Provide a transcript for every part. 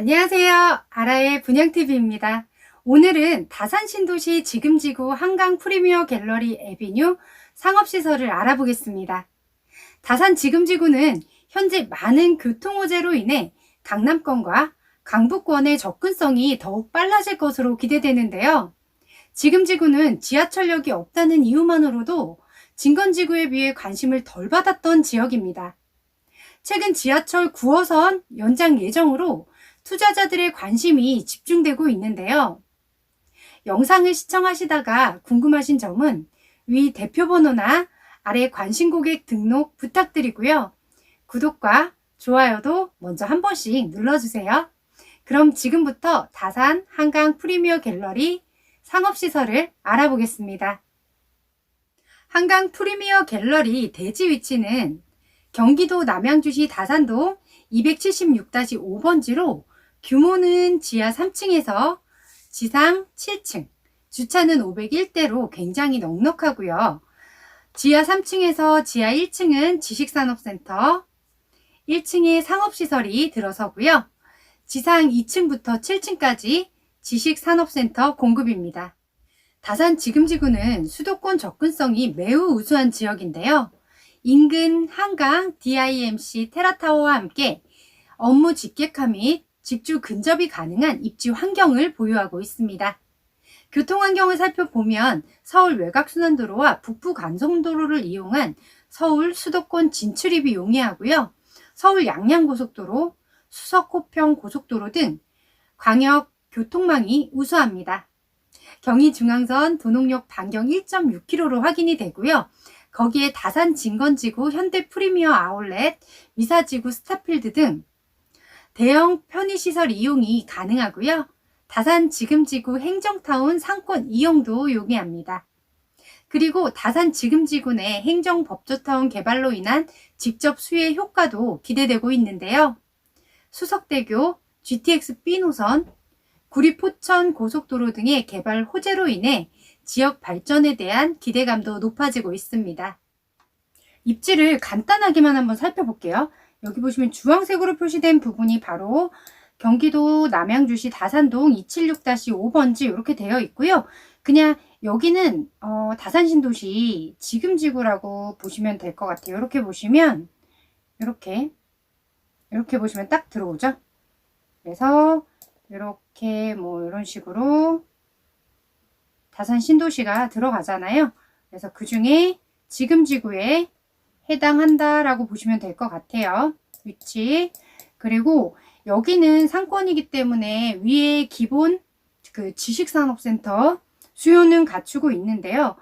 안녕하세요. 아라의 분양TV입니다. 오늘은 다산 신도시 지금지구 한강 프리미어 갤러리 에비뉴 상업시설을 알아보겠습니다. 다산 지금지구는 현재 많은 교통호재로 인해 강남권과 강북권의 접근성이 더욱 빨라질 것으로 기대되는데요. 지금지구는 지하철역이 없다는 이유만으로도 진건지구에 비해 관심을 덜 받았던 지역입니다. 최근 지하철 9호선 연장 예정으로 투자자들의 관심이 집중되고 있는데요. 영상을 시청하시다가 궁금하신 점은 위 대표 번호나 아래 관심 고객 등록 부탁드리고요. 구독과 좋아요도 먼저 한 번씩 눌러주세요. 그럼 지금부터 다산 한강 프리미어 갤러리 상업시설을 알아보겠습니다. 한강 프리미어 갤러리 대지 위치는 경기도 남양주시 다산동 276-5번지로 규모는 지하 3층에서 지상 7층, 주차는 501대로 굉장히 넉넉하고요. 지하 3층에서 지하 1층은 지식산업센터, 1층에 상업시설이 들어서고요. 지상 2층부터 7층까지 지식산업센터 공급입니다. 다산 지금지구는 수도권 접근성이 매우 우수한 지역인데요. 인근 한강 DIMC 테라타워와 함께 업무 직객화 및 직주 근접이 가능한 입지 환경을 보유하고 있습니다. 교통 환경을 살펴보면 서울 외곽순환도로와 북부 간송도로를 이용한 서울 수도권 진출입이 용이하고요. 서울 양양고속도로, 수서코평 고속도로 등 광역 교통망이 우수합니다. 경의중앙선 도농역 반경 1.6km로 확인이 되고요. 거기에 다산 진건지구 현대 프리미어 아울렛, 미사지구 스타필드 등 대형 편의시설 이용이 가능하고요. 다산 지금지구 행정타운 상권 이용도 용이합니다. 그리고 다산 지금지구 내 행정법조타운 개발로 인한 직접 수혜 효과도 기대되고 있는데요. 수석대교, GTX B 노선, 구리 포천 고속도로 등의 개발 호재로 인해 지역 발전에 대한 기대감도 높아지고 있습니다. 입지를 간단하게만 한번 살펴볼게요. 여기 보시면 주황색으로 표시된 부분이 바로 경기도 남양주시 다산동 276-5번지 이렇게 되어 있고요. 그냥 여기는 어, 다산신도시 지금 지구라고 보시면 될 것 같아요. 이렇게 보시면 이렇게 이렇게 보시면 딱 들어오죠. 그래서 이렇게 뭐 이런 식으로 다산 신도시가 들어가잖아요. 그래서 그 중에 지금 지구에 해당한다라고 보시면 될 것 같아요. 위치. 그리고 여기는 상권이기 때문에 위에 기본 그 지식산업센터 수요는 갖추고 있는데요.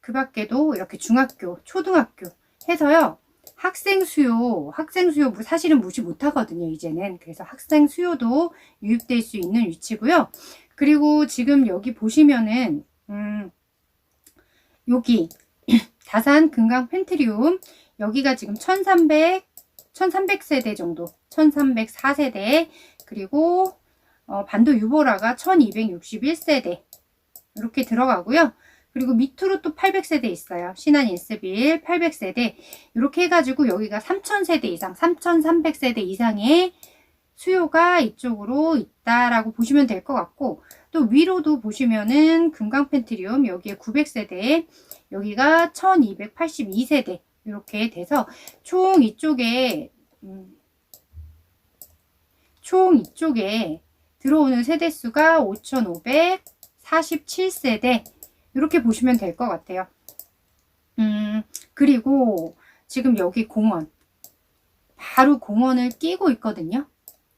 그 밖에도 이렇게 중학교, 초등학교 해서요. 학생 수요, 학생 수요 사실은 무시 못 하거든요, 이제는. 그래서 학생 수요도 유입될 수 있는 위치고요. 그리고 지금 여기 보시면은 음, 여기 다산 금강 펜트리움. 여기가 지금 1300 1300세대 정도. 1304세대. 그리고 어, 반도 유보라가 1261세대. 이렇게 들어가고요. 그리고 밑으로 또 800세대 있어요. 신한 인스빌 800세대. 이렇게 해가지고 여기가 3000세대 이상 3300세대 이상의 수요가 이쪽으로 있다라고 보시면 될 것 같고 또 위로도 보시면은 금강 펜트리움 여기에 900세대 여기가 1282세대 이렇게 돼서 총 이쪽에 음, 총 이쪽에 들어오는 세대수가 5547세대 이렇게 보시면 될 것 같아요. 음, 그리고 지금 여기 공원 바로 공원을 끼고 있거든요.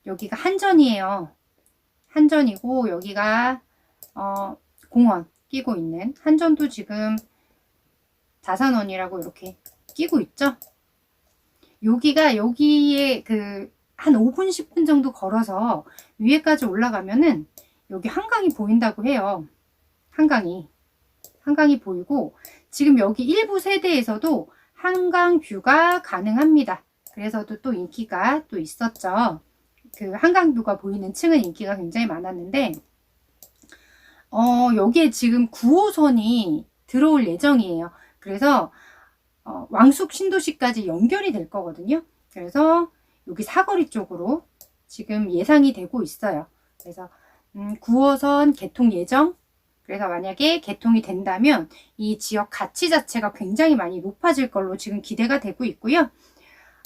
여기가 한전이에요. 한전이고 여기가 어, 공원 끼고 있는 한전도 지금 다산원이라고 이렇게 끼고 있죠. 여기가 여기에 그 한 5분 10분 정도 걸어서 위에까지 올라가면은 여기 한강이 보인다고 해요. 한강이 한강이 보이고 지금 여기 일부 세대에서도 한강 뷰가 가능합니다. 그래서도 또 인기가 또 있었죠. 그 한강 뷰가 보이는 층은 인기가 굉장히 많았는데 어, 여기에 지금 9호선이 들어올 예정이에요. 그래서 어, 왕숙 신도시까지 연결이 될 거거든요. 그래서 여기 사거리 쪽으로 지금 예상이 되고 있어요. 그래서 음, 9호선 개통 예정. 그래서 만약에 개통이 된다면 이 지역 가치 자체가 굉장히 많이 높아질 걸로 지금 기대가 되고 있고요.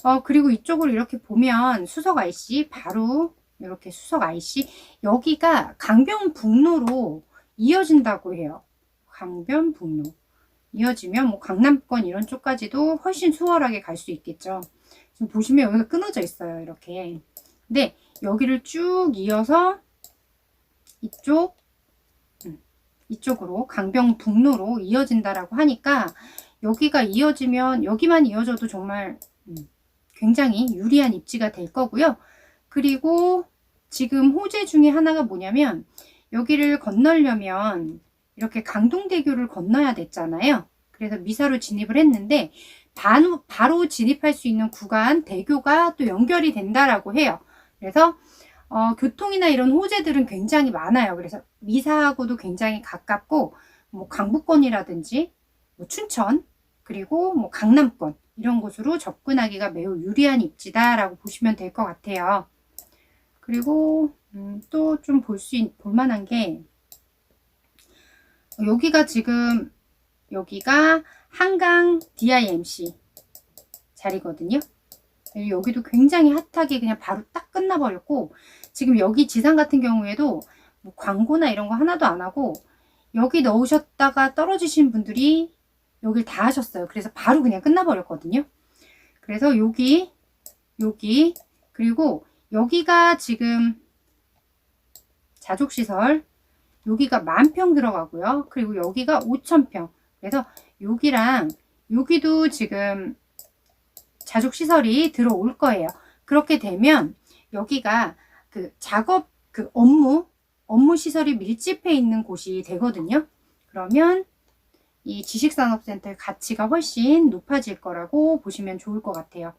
어, 그리고 이쪽을 이렇게 보면 수석 IC 바로 이렇게 수석 IC 여기가 강변북로로 이어진다고 해요. 강변북로 이어지면 뭐 강남권 이런 쪽까지도 훨씬 수월하게 갈 수 있겠죠. 지금 보시면 여기가 끊어져 있어요. 이렇게. 근데 여기를 쭉 이어서 이쪽 음, 이쪽으로 강병북로로 이어진다라고 하니까 여기가 이어지면 여기만 이어져도 정말 음, 굉장히 유리한 입지가 될 거고요. 그리고 지금 호재 중에 하나가 뭐냐면 여기를 건너려면 이렇게 강동대교를 건너야 됐잖아요. 그래서 미사로 진입을 했는데 바로, 바로 진입할 수 있는 구간 대교가 또 연결이 된다라고 해요. 그래서 어, 교통이나 이런 호재들은 굉장히 많아요. 그래서 미사하고도 굉장히 가깝고 뭐 강북권이라든지 뭐 춘천 그리고 뭐 강남권 이런 곳으로 접근하기가 매우 유리한 입지다라고 보시면 될 것 같아요. 그리고 음, 또 좀 볼 수 볼 만한 게 여기가 지금 여기가 한강 DIMC 자리거든요. 여기도 굉장히 핫하게 그냥 바로 딱 끝나버렸고 지금 여기 지상 같은 경우에도 뭐 광고나 이런 거 하나도 안 하고 여기 넣으셨다가 떨어지신 분들이 여길 다 하셨어요. 그래서 바로 그냥 끝나버렸거든요. 그래서 여기 여기 그리고 여기가 지금 자족시설 여기가 만평 들어가고요. 그리고 여기가 5천 평. 그래서 여기랑 여기도 지금 자족 시설이 들어올 거예요. 그렇게 되면 여기가 그 작업 그 업무 업무 시설이 밀집해 있는 곳이 되거든요. 그러면 이 지식산업센터의 가치가 훨씬 높아질 거라고 보시면 좋을 것 같아요.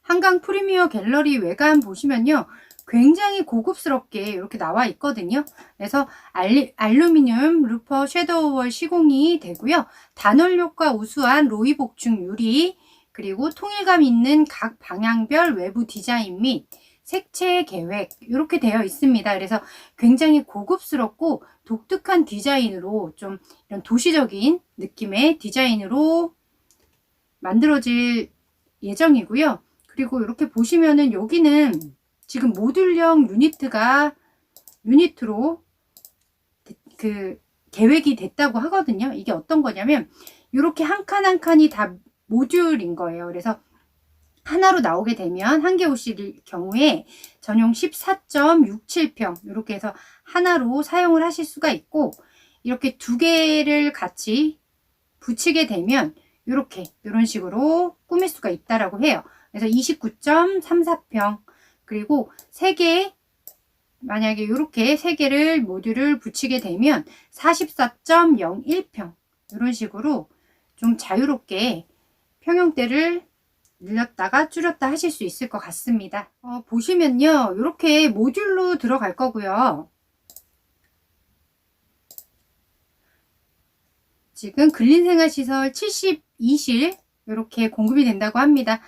한강 프리미어 갤러리 외관 보시면요. 굉장히 고급스럽게 이렇게 나와 있거든요. 그래서 알리, 알루미늄 루퍼 섀도우월 시공이 되고요. 단열력과 우수한 로이 복층 유리 그리고 통일감 있는 각 방향별 외부 디자인 및 색채 계획 이렇게 되어 있습니다. 그래서 굉장히 고급스럽고 독특한 디자인으로 좀 이런 도시적인 느낌의 디자인으로 만들어질 예정이고요. 그리고 이렇게 보시면은 여기는 지금 모듈형 유니트가 유니트로 그 계획이 됐다고 하거든요. 이게 어떤 거냐면 이렇게 한 칸 한 칸이 다 모듈인 거예요. 그래서 하나로 나오게 되면 한 개 옷일 경우에 전용 14.67평 이렇게 해서 하나로 사용을 하실 수가 있고 이렇게 두 개를 같이 붙이게 되면 이렇게 이런 식으로 꾸밀 수가 있다라고 해요. 그래서 29.34평 그리고 세 개, 만약에 이렇게 세 개를 모듈을 붙이게 되면 44.01평. 이런 식으로 좀 자유롭게 평형대를 늘렸다가 줄였다 하실 수 있을 것 같습니다. 어, 보시면요. 이렇게 모듈로 들어갈 거고요. 지금 근린생활시설 72실 이렇게 공급이 된다고 합니다.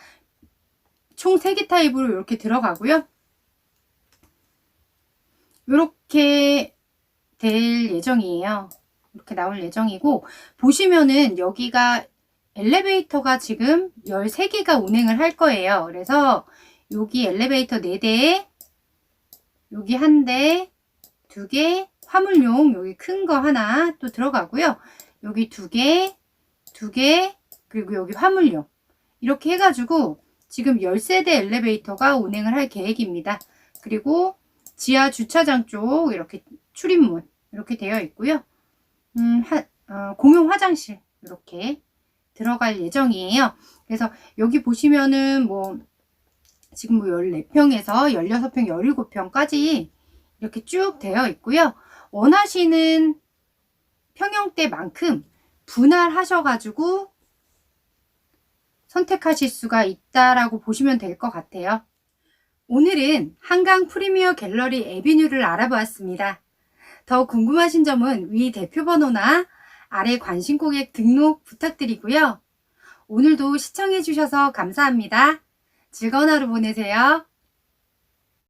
총 3개 타입으로 이렇게 들어가고요. 이렇게 될 예정이에요. 이렇게 나올 예정이고 보시면은 여기가 엘리베이터가 지금 13개가 운행을 할 거예요. 그래서 여기 엘리베이터 4대 여기 한 대, 두 개, 화물용 여기 큰 거 하나 또 들어가고요. 여기 두 개, 두 개, 그리고 여기 화물용 이렇게 해가지고 지금 10세대 엘리베이터가 운행을 할 계획입니다. 그리고 지하 주차장 쪽 이렇게 출입문 이렇게 되어 있고요. 음, 하, 어, 공용 화장실 이렇게 들어갈 예정이에요. 그래서 여기 보시면은 뭐 지금 뭐 14평에서 16평, 17평까지 이렇게 쭉 되어 있고요. 원하시는 평형대만큼 분할하셔가지고 선택하실 수가 있다라고 보시면 될 것 같아요. 오늘은 한강 프리미어 갤러리 에비뉴를 알아보았습니다. 더 궁금하신 점은 위 대표 번호나 아래 관심 고객 등록 부탁드리고요. 오늘도 시청해 주셔서 감사합니다. 즐거운 하루 보내세요.